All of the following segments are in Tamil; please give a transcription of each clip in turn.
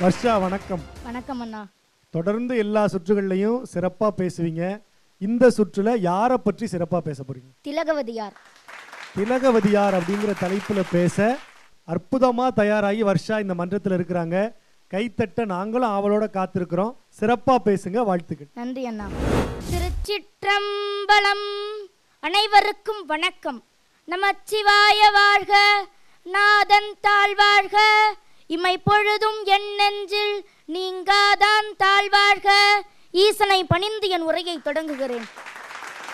வர்ஷா வணக்கம். வணக்கம் அண்ணா. தொடர்ந்து எல்லா சுற்றுகள்லையும் சிறப்பாக பேசுவீங்க. இந்த சுற்றுல யாரை பற்றி சிறப்பாக பேச போறீங்க? திலகவதியார். திலகவதியார் அப்படிங்கிற தலைப்புல பேச அற்புதமாக தயாராகி வர்ஷா இந்த மன்றத்தில் இருக்கிறாங்க. கைத்தட்ட நாங்களும் ஆவலோட காத்திருக்கிறோம். சிறப்பாக பேசுங்க வாழ்த்துக்கள். நன்றி அண்ணா. திருச்சிற்றம்பலம் அனைவருக்கும் வணக்கம். நமச்சிவாய வாழ்க நாதன் தாழ்வாழ்க இமை பொழுதும் என் நெஞ்சில் நீங்காதான் தாழ்வாழ்க ஈசனை பணிந்து என் உரையை தொடங்குகிறேன்.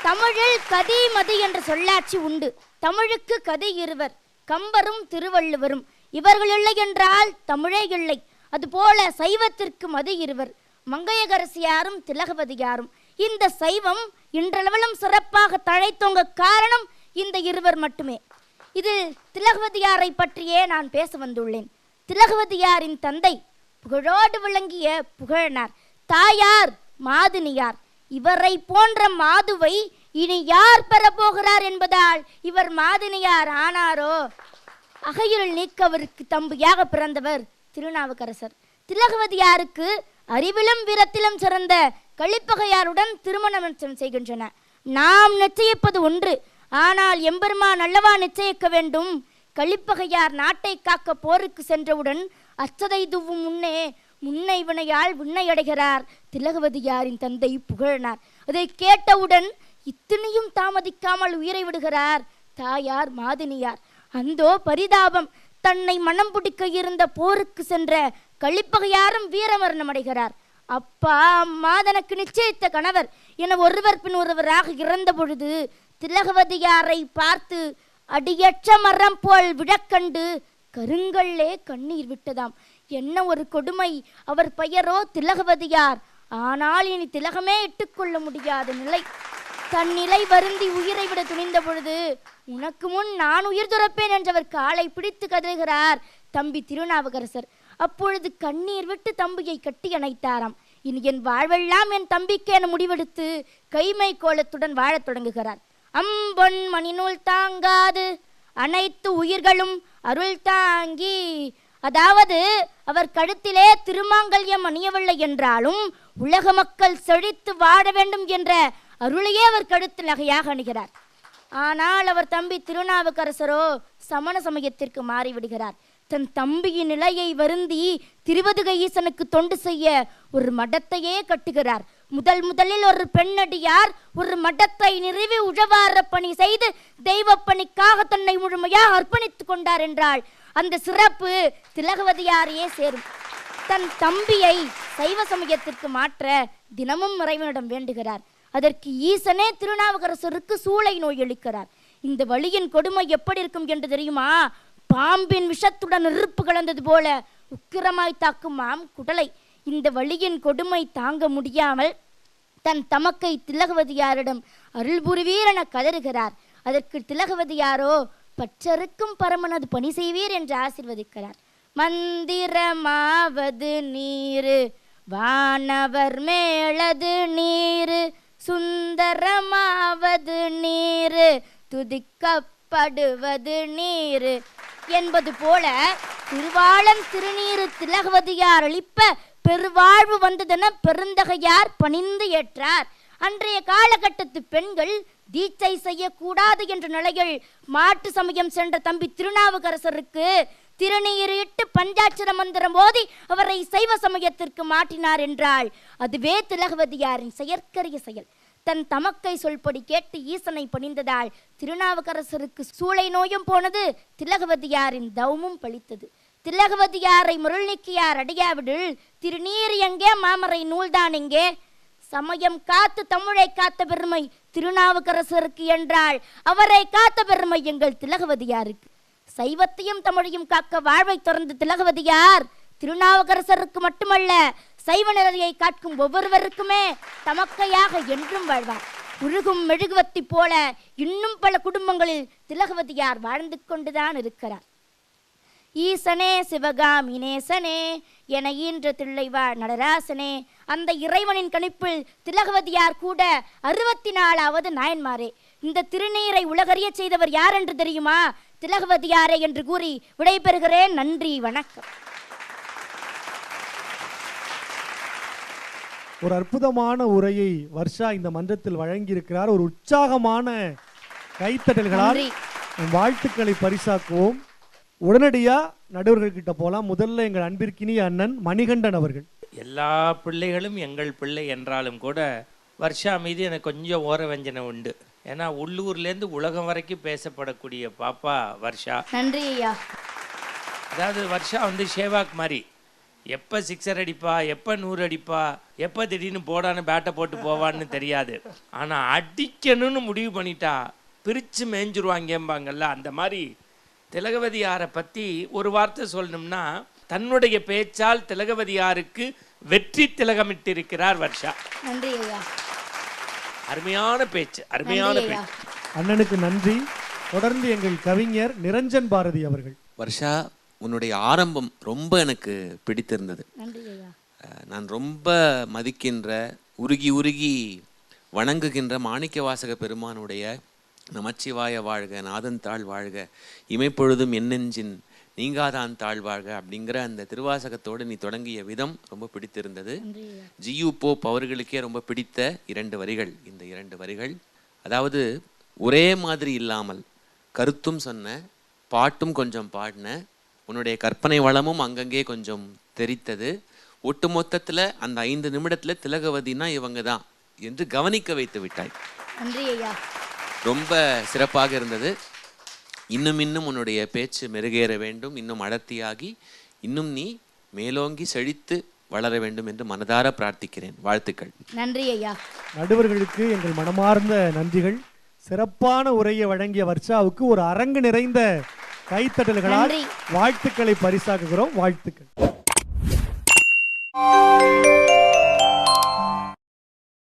தமிழில் கதி மதி என்ற சொல்லாட்சி உண்டு. தமிழுக்கு கதி இருவர் கம்பரும் திருவள்ளுவரும். இவர்கள் இல்லை என்றால் தமிழே இல்லை. அதுபோல சைவத்திற்கு மதி இருவர் மங்கையகரசியாரும் திலகவதியாரும் இந்த சைவம் இன்றளவிலும் சிறப்பாக தழைத்தோங்க காரணம் இந்த இருவர் மட்டுமே. இதில் திலகவதியாரை பற்றியே நான் பேச வந்துள்ளேன். திலகவதியாரின் தந்தை புகழோடு விளங்கிய புகழனார். தாயார் மாதுனியார். இவரை போன்ற மாதுவை இனி யார் பெறப்போகிறார் என்பதால் இவர் மாதுனியார் ஆனாரோ? அகையுள் நீக்கவருக்கு தம்பியாக பிறந்தவர் திருநாவுக்கரசர். திலகவதியாருக்கு அறிவிலும் வீரத்திலும் சிறந்த கழிப்பகையாருடன் திருமணம் செய்கின்றன. நாம் நிச்சயிப்பது ஒன்று. ஆனால் எம்பெருமான் அல்லவா நிச்சயிக்க வேண்டும்? கலிப்பகையார் நாட்டை காக்க போருக்கு சென்றவுடன் அச்சதை துவும் முன்னே முன்னை வினையால் விண்ணையடைகிறார். திலகவதியாரின் தந்தை புகழனார். அதை கேட்டவுடன் இத்தனையும் தாமதிக்காமல் உயிரை விடுகிறார் தாயார் மாதினியார். அந்தோ பரிதாபம் தன்னை மனம் பிடிக்க இருந்த போருக்கு சென்ற கழிப்பகையாரும் வீரமரணம் அடைகிறார். அப்பா அம்மா தனக்கு நிச்சயித்த கணவர் என ஒருவர் பின் ஒருவராக இறந்த பொழுது திலகவதியாரை பார்த்து அடியற்ற மரம் போல் விழக்கண்டு கருங்கல்லே கண்ணீர் விட்டதாம். என்ன ஒரு கொடுமை அவர் பெயரோ திலகவதியார் ஆனால் இனி திலகமே இட்டுக்கொள்ள முடியாத நிலை. தன் நிலை வருந்தி உயிரை விட துணிந்த பொழுது உனக்கு முன் நான் உயிர் துறப்பேன் என்றவர் காலை பிடித்து கதறுகிறார் தம்பி திருநாவுக்கரசர். அப்பொழுது கண்ணீர் விட்டு தம்பியை கட்டி அணைத்தாராம். இனி என் வாழ்வெல்லாம் என் தம்பிக்கு என முடிவெடுத்து கைமை கோலத்துடன் வாழத் தொடங்குகிறார். அம்பொன் மணிநூல் தாங்காது அனைத்து உயிர்களும் அருள் தாங்கி. அதாவது அவர் கழுத்திலே திருமாங்கல்யம் அணியவில்லை என்றாலும் உலக மக்கள் செழித்து வாழ வேண்டும் என்ற அருளையே அவர் கழுத்தில் நகையாக அணுகிறார். ஆனால் அவர் தம்பி திருநாவுக்கரசரோ சமண சமயத்திற்கு மாறிவிடுகிறார். தன் தம்பியின் நிலையை வருந்தி திருவதுகை ஈசனுக்கு தொண்டு செய்ய ஒரு மடத்தையே கட்டுகிறார். முதல் முதலில் ஒரு பெண்ணடியார் ஒரு மடத்தை நிறுவி உழவார பணி செய்து தெய்வ பணிக்காக தன்னை முழுமையாக அர்ப்பணித்துக் கொண்டார் என்றால் அந்த சிறப்பு திலகவதியாரையே சேரும். தன் தம்பியை சைவ சமயத்திற்கு மாற்ற தினமும் இறைவனிடம் வேண்டுகிறார். அதற்கு ஈசனே திருநாவுக்கரசருக்கு சூளை நோய் அளிக்கிறார் இந்த வழியின் கொடுமை எப்படி இருக்கும் என்று தெரியுமா? பாம்பின் விஷத்துடன் நெருப்பு கலந்தது போல உக்கிரமாய் தாக்கும் மாம் குடலை. இந்த வழியின் கொடுமை தாங்க முடியாமல் தன் தமக்கை திலகவதியாரிடம் அருள் புரிவீர் என கதறுகிறார். அதற்கு திலகவதியாரோ பற்றருக்கும் பரமனது பணி செய்வீர் என்று ஆசிர்வதிக்கிறார். மந்திரமாவது நீரு வானவர் மேளது நீரு சுந்தரமாவது நீரு துதிக்கப்படுவது நீரு என்பது போல திருவாளன் திருநீரு திலகவதியார் அளிப்ப பெருவாழ்வு வந்ததென பெருந்தகையார் பணிந்து ஏற்றார். அன்றைய காலகட்டத்து பெண்கள் தீட்சை செய்யக்கூடாது என்ற நிலையில் மாட்டு சமயம் சென்ற தம்பி திருநாவுக்கரசருக்கு திருநீரிட்டு பஞ்சாட்சர மந்திரம் ஓதி அவரை சைவ சமயத்திற்கு மாற்றினார் என்றால் அதுவே திலகவதியாரின் செயற்கரிய செயல். தன் தமக்கை சொல்படி கேட்டு ஈசனை பணிந்ததால் திருநாவுக்கரசருக்கு சூளை நோயும் போனது திலகவதியாரின் தவமும் பழித்தது. திலகவதியாரை முருள்நீக்கியார் அடியாவிடில் திருநீர் எங்கே? மாமரை நூல்தான் எங்கே? சமயம் காத்து தமிழை காத்த பெருமை திருநாவுக்கரசருக்கு என்றால் அவரை காத்த பெருமை எங்கள் திலகவதியாருக்கு. சைவத்தையும் தமிழையும் காக்க வாழ்வை திறந்த திலகவதியார் திருநாவுக்கரசருக்கு மட்டுமல்ல சைவ நிலையை காக்கும் ஒவ்வொருவருக்குமே தமக்கையாக என்றும் வாழ்வார். உருகும் மெழுகுவத்தி போல இன்னும் பல குடும்பங்களில் திலகவதியார் வாழ்ந்து கொண்டுதான் இருக்கிறார். ஈசனே சிவகாமி நேசனே என ஈன்ற தில்லைவாழ் நடராசனே. அந்த இறைவனின் கணிப்பில் திலகவதியார் கூட அறுபத்தி நாலாவது நாயன்மாரே. இந்த திருநீரை உலகறிய செய்தவர் யார் என்று தெரியுமா? திலகவதியாரே என்று கூறி விடைபெறுகிறேன். நன்றி வணக்கம். ஒரு அற்புதமான உரையை வர்ஷா இந்த மன்றத்தில் வழங்கியிருக்கிறார். ஒரு உற்சாகமான கைத்தட்டல்களால் வாழ்த்துக்களை பரிசாக்குவோம். உடனடியா நடுவர்கள்கிட்ட போலாம். முதல்ல எங்கள் அன்பிற்கினிய அண்ணன் மணிகண்டன் அவர்கள். எல்லா பிள்ளைகளும் எங்கள் பிள்ளை என்றாலும் கூட வர்ஷா மீது எனக்கு கொஞ்சம் ஓர வஞ்சனை உண்டு. ஏன்னா உள்ளூர்லேருந்து உலகம் வரைக்கும் பேசப்படக்கூடிய பாப்பா வர்ஷா. நன்றி ஐயா. அதாவது வர்ஷா வந்து ஷேவாக் மாதிரி. எப்போ சிக்ஸர் அடிப்பா எப்போ நூறு அடிப்பா எப்போ திடீர்னு போடான்னு பேட்டை போட்டு போவான்னு தெரியாது. ஆனால் அடிக்கணும்னு முடிவு பண்ணிட்டா பிரித்து மேய்ஞ்சிருவாங்கம்பாங்கல்ல அந்த மாதிரி திலகவதியாரை பற்றி ஒரு வார்த்தை சொல்லணும்னா தன்னுடைய பேச்சால் திலகவதியாருக்கு வெற்றி திலகமிட்டிருக்கிறார் வர்ஷா. நன்றி ஐயா. அருமையான பேச்சு அருமையான பேச்சு. அண்ணனுக்கு நன்றி. தொடர்ந்து எங்கள் கவிஞர் நிரஞ்சன் பாரதி அவர்கள். வர்ஷா உன்னுடைய ஆரம்பம் ரொம்ப எனக்கு பிடித்திருந்தது. நன்றி ஐயா. அஹ், நான் ரொம்ப மதிக்கின்ற உருகி உருகி வணங்குகின்ற மாணிக்க வாசக பெருமானுடைய நமச்சிவாய வாழ்க நாதன் தாழ் வாழ்க இமைப்பொழுதும் என்னெஞ்சின் நீங்காதான் தாழ் வாழ்க அப்படிங்கிற அந்த திருவாசகத்தோடு நீ தொடங்கிய விதம் ரொம்ப பிடித்திருந்தது. ஜியு போப் அவர்களுக்கே ரொம்ப பிடித்த இரண்டு வரிகள். இந்த இரண்டு வரிகள் அதாவது ஒரே மாதிரி இல்லாமல் கருத்தும் சொன்ன பாட்டும் கொஞ்சம் பாடின உன்னுடைய கற்பனை வளமும் அங்கங்கே கொஞ்சம் தெரித்தது. ஒட்டு மொத்தத்தில் அந்த ஐந்து நிமிடத்தில் திலகவதினா இவங்க தான் என்று கவனிக்க வைத்து விட்டாய். நன்றி ஐயா. ரொம்ப சிறப்பாக இருந்தது. இன்னும் இன்னும் உன்னுடைய பேச்சு மெருகேற வேண்டும். இன்னும் அடர்த்தியாகி இன்னும் நீ மேலோங்கி செழித்து வளர வேண்டும் என்று மனதார பிரார்த்திக்கிறேன். வாழ்த்துக்கள். நன்றி ஐயா. நடுவர்களுக்கு எங்கள் மனமார்ந்த நன்றிகள். சிறப்பான உரையை வழங்கிய வர்ஷாவுக்கு ஒரு அரங்கு நிறைந்த கைத்தட்டல்களால். வாழ்த்துக்களை பரிசாக்குகிறோம். வாழ்த்துக்கள்.